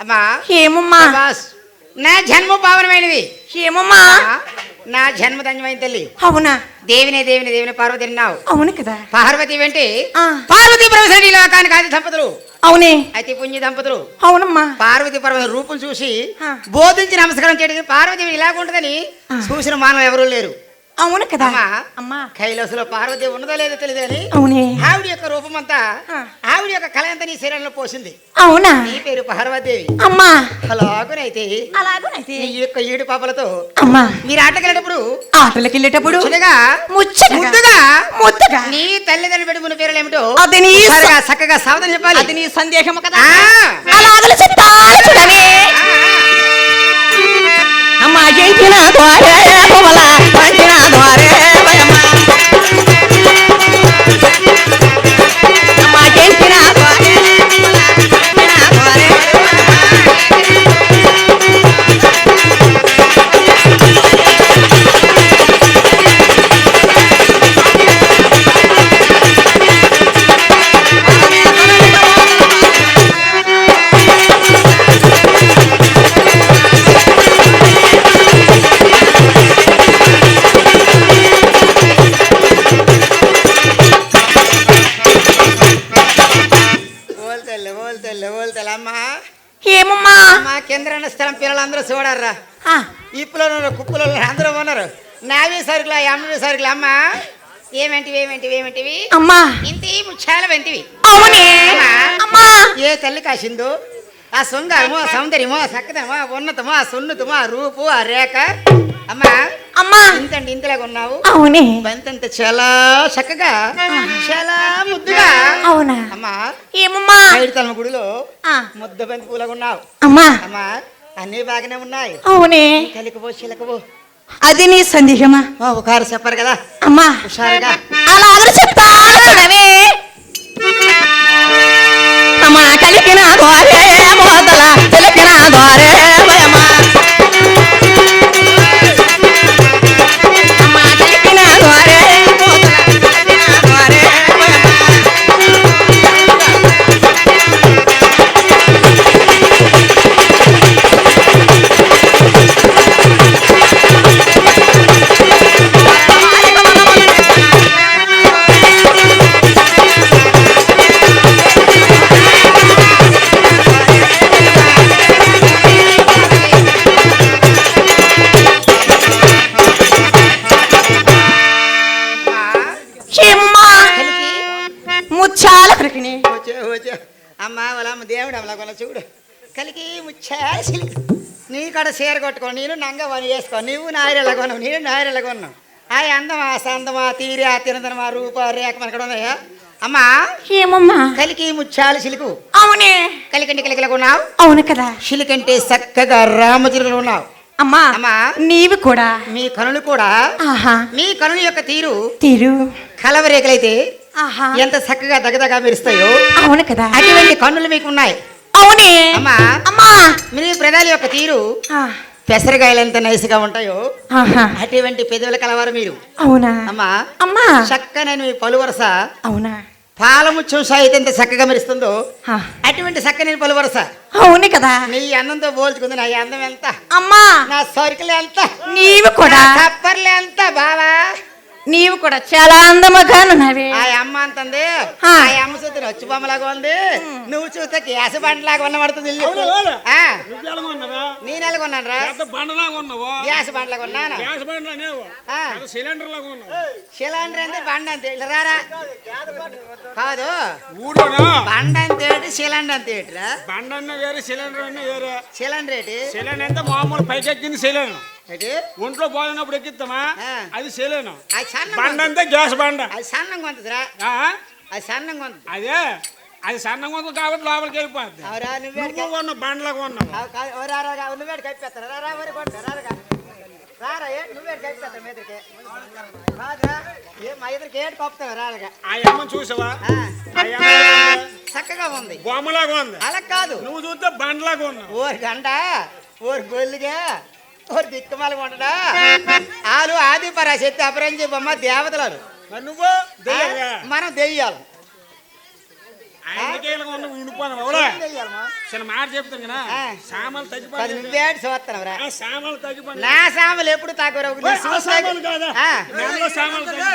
అమ్మా. ఏమమ్మా? బాస్ నా జన్మ పావనమైనది. ఏమమ్మా? నా జన్మ ధన్యమైన తల్లి. అవునా? దేవినే దేవిని దేవిని పార్వతి అన్నావు. అవును కదా. పార్వతి వెంటే. పార్వతి పరమశివుడి లోకానికి ఆది దంపతులు. అవునే. అయితే పుణ్య దంపతులు. అవునమ్మా. పార్వతి పర్వత రూపం చూసి. బోధించి నమస్కారం చేయడానికి పార్వతి ఇలాగ ఉంటుందని చూసిన మానవ ఎవరూ లేరు. అవును కదా. అమ్మా. కైలాసలో పార్వతి ఉన్నదో లేదో తెలియదు కానీ అవునే. ఆవిడ యొక్క రూపం అంతా. ఆవిడ యొక్క కళ అంతా నీ శరీరంలో పోసింది. అవునా? నీ పేరు పార్వతీదేవి. అమ్మా. అలాగనైతే అలాగనైతే. నీ యొక్క ఏడు పాపలతో అమ్మా. మీరు ఆటకెళ్ళేటప్పుడు ఆటలకి వెళ్ళేటప్పుడు ముచ్చటగా. ముద్దుగా ముద్దగా. నీ తల్లిదండ్రులు పెట్టుకున్న పేర్లు ఏమిటో అది నీ చక్కగా సావధానం చెప్పాలి. అది నీ సందేహము కదా. ఆ. అలాగలు చెప్తాను చూడవే அம்மா ஜெயிச்சினா தோரே கோவலா பஞ்சினா தோரே స్థలం పిల్లలందరూ చూడర్రా. ఆ, ఇప్పులో కుప్పలో అందరూ ఉన్నారు. నావే సరుకులు అమ్మవి సరుకులు అమ్మా. ఏమేంటివి ఏమేంటివి ఏమేంటివి? అమ్మా. ఇంత ముచ్చాల వెంటివి ఏ తల్లి కాసిందో? ఆ శృంగారము ఆ సౌందర్యము ఆ చక్కదనము ఆ ఉన్నతము ఆ సున్నతము ఆ రూపు ఆ రేఖ. అమ్మా. అమ్మా. ఇంతండి ఇంతలాగా ఉన్నావు. అవునే. బంతంత చాలా చక్కగా చాలా ముద్దుగా. అవునా? అమ్మా. ఏమమ్మా? ఐదుతలమ గుడిలో ఆ, ముద్ద బంతి పూలగా ఉన్నావు. అమ్మా. అమ్మా. అన్నీ బాగానే ఉన్నాయి. అవునే. కలికపో చిలకబో అది నీ సందేహమా? ఒకరు చెప్పరు కదా. అమ్మా. హుషారుగా. అలాగలు చెప్తాను చూడవే అమ్మా కలికిన ద్వారే అమ్మా దేవుడు అమ్మలా చూడు. కలికి ముచ్చాసి నీ కాడ చీర కొట్టుకో నేను నంగ వని వేసుకో. నువ్వు నాయరెళ్ళ కొన్నావు నేను నాయరెళ్ళ కొన్నావు ఆ అందమా సందమా తీరా తినదనమా రూప రేఖ మనకడ ఉన్నాయా? అమ్మా ఏమమ్మా? కలికి ముచ్చాలు సిలుకు అవునే. కలికంటే కలికలు కొన్నావు అవును కదా. సిలికంటే చక్కగా రామచిరులు ఉన్నావు. అమ్మా అమ్మా. నీవు కూడా. మీ కనులు కూడా. ఆహా. మీ కనుల యొక్క తీరు తీరు. కలవరేఖలైతే ఆహా ఎంత చక్కగా దగదగా మెరుస్తాయో. అవును కదా. అటువంటి కన్నులు మీకు ఉన్నాయి అవునే. అమ్మా. అమ్మా. మీ ప్రజల యొక్క తీరు పెసరకాయలు ఎంత నైస్గా ఉంటాయో. అటువంటి పెదవుల కలవారు మీరు. అవునా? అమ్మా. అమ్మా. చక్కనైన మీ పలువరస. అవునా? పాలముచ్చం సాయితే ఎంత చక్కగా మెరుస్తుందో. అటువంటి చక్కని పలువరస. అవును కదా. నీ అందంతో పోల్చుకుంది నా అందం ఎంత? అమ్మా. నా సరుకులు ఎంత? నీవు కూడా. ఎంత బావా? నీవు కూడా చాలా అందముగా ఉన్నావే ఆ అమ్మ అంటుంది ఆ. అమ్మ చూస్తే వచ్చి బొమ్మలాగా ఉంది. నువ్వు చూస్తే గ్యాస్ బండలాగా ఉన్నబడుతుంది ఇల్లు. అవును, అవును. ఆ, నువ్వు ఎలాగొన్నావా? నేను ఎలాగొన్నాను రా పెద్ద బండలాగా ఉన్నావు? గ్యాస్ బండలాగా ఉన్నాను? గ్యాస్ బండ్లా నీవు ఆ. పెద్ద సిలిండర్ లాగా ఉన్నావు సిలిండర్ అంటే బండ అంతే. ఇట్లా రారా. కాదు. ఊడోనా బండ అంతే ఏంటి సిలిండర్ అంతే ఏంటిరా? బండ అన్న వేరే సిలిండర్ అన్న వేరే. సిలిండర్ ఏంటి? సిలిండర్ అంటే మామూలు పైకి ఎక్కింది సిలిండర్. ఒంట్లో పోయినప్పుడు ఎక్కిస్తామా. అది సన్నం బండ కొంత- అంతే గ్యాస్ బండ. అది సన్నంగా ఉంటుందిరా. ఆ? అది సన్నంగా ఉంది అదే. అది సన్నంగా ఉంది కాబట్టి లోపలికి వెళ్ళిపోద్ది. నువ్వే కొన్న బండ్లాగా ఉన్నావు నువ్వే కప్పిస్తారా మరి కొట్టు రారా రారా ఏ నువ్వే కప్పిస్తా మీదకి కాదురా ఏ మా ఇద్దరికి ఏడు కప్పుతావు రాలుగా ఆ అమ్మ చూసావా? చక్కగా ఉంది. బొమ్మలాగా ఉంది. అలా కాదు. నువ్వు చూస్తే బండ్లాగా ఉన్నావు. ఓరి గంట ఓరి గొల్లుగా. ఓరి దిక్కుమాల ఉండడా? ఆలు ఆది పరాశక్తి అపరంజి బొమ్మ దేవతలు నువ్వు? మనం దెయ్యాలు. నా సామాన్లు ఎప్పుడు తాకురావు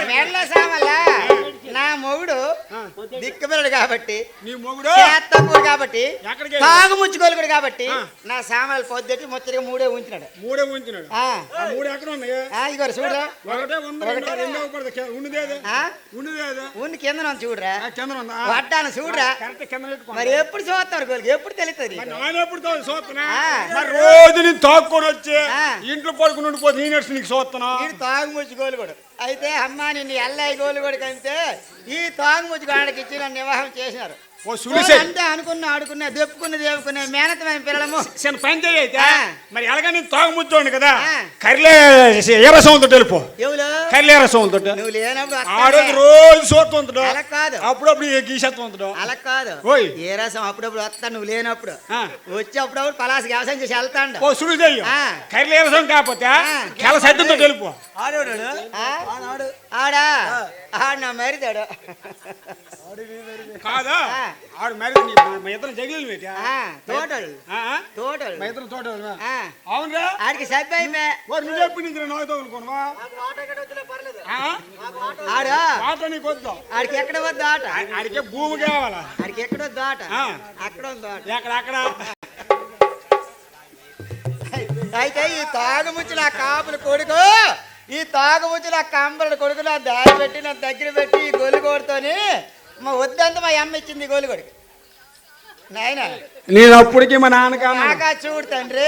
మెడలో సామాన్లా నా మొగుడు దిక్కుబెరడు కాబట్టి నీ మొగుడు? చేత్తప్పుడు కాబట్టి తాగు ముచ్చుకోలుగుడు కాబట్టి. నా సామాన్లు పొద్దుటి ముచ్చటగా మూడే ఉంచినాడు. మూడే ఉంచినాడు. మూడు ఎక్కడ ఉన్నాయి? ఇగోరు చూడరా. ఒకటే ఉండి కింద చూడరా. కింద వడ్డాను చూడరా. మరి ఎప్పుడు చూస్తారు గోలికి? ఎప్పుడు తెలుస్తుంది. మరి రోజు నేను తాక్కుని వచ్చి. ఇంట్లో పడుకుని ఉండిపోతే నేను నీకు చూస్తున్నా? వీడు తాగుముచ్చి గోలుగోడు అయితే అమ్మ నిన్ను ఎల్లయ్య గోలుగొడికంటే ఈ తాగుముచ్చి గాడికి ఇచ్చి నన్ను వివాహం చేసినారు. ఓ సులిసే అంటే అనుకున్నా ఆడుకున్నా దెప్పుకున్న దేవుకున్నా మేనతమైన పిల్లలము. చిన్న పని చేయి అయితే ఆ. మరి ఎలాగ నేను తాగుముచ్చోండి కదా. కర్లే ఎర్రసంతో తెలుపు ఎవరు కర్లే ఎర్రసంతో నువ్వు లేనప్పుడు. రోజు చూస్తుంటాడు అలా కాదు. అప్పుడప్పుడు ఈ గీసేస్తుంటాడు అలా కాదు. ఓయ్. ఏ రసం అప్పుడప్పుడు వస్తా నువ్వు లేనప్పుడు. ఆ. వచ్చి అప్పుడప్పుడు పలాసి వ్యవసాయం చేసి వెళ్తాండు. ఓ సులు చెయ్యి. ఆ. కర్లే ఎర్రసం కాకపోతే. కెల సద్దుతో తెలుపు ఆ? ఆడా? ఆడు నా మరిదాడు. కాదా. ఆడు మరి నీ- మా ఇద్దరు జగిలి ఆ, తోటలు తోటలు మా ఇద్దరు తోట ఆ, అవునరా. ఆడికి సబ్బైమే వారు నువ్వు నుంచి నాకు తగులుకోనువా ఆడు. ఆట నీకు వద్దు? ఆడికి ఎక్కడ వద్దు ఆట? ఆడికే భూమి కావాలా? ఆడికి ఎక్కడ వద్దు ఆట. అక్కడ ఉంది ఆట. ఎక్కడ అక్కడ? అయితే ఈ తాగుముచ్చి నా కాపుల కొడుకు ఈ తాగుముచ్చి నా కంబల కొడుకు నా దారి పెట్టి నా దగ్గర పెట్టి ఈ గొలుగోడుతోని మా వద్దంత మా అమ్మ ఇచ్చింది గొలుగోడికి నాయన నేను అప్పటికి మా నాన్నకాను నాకా చూడు తండ్రి.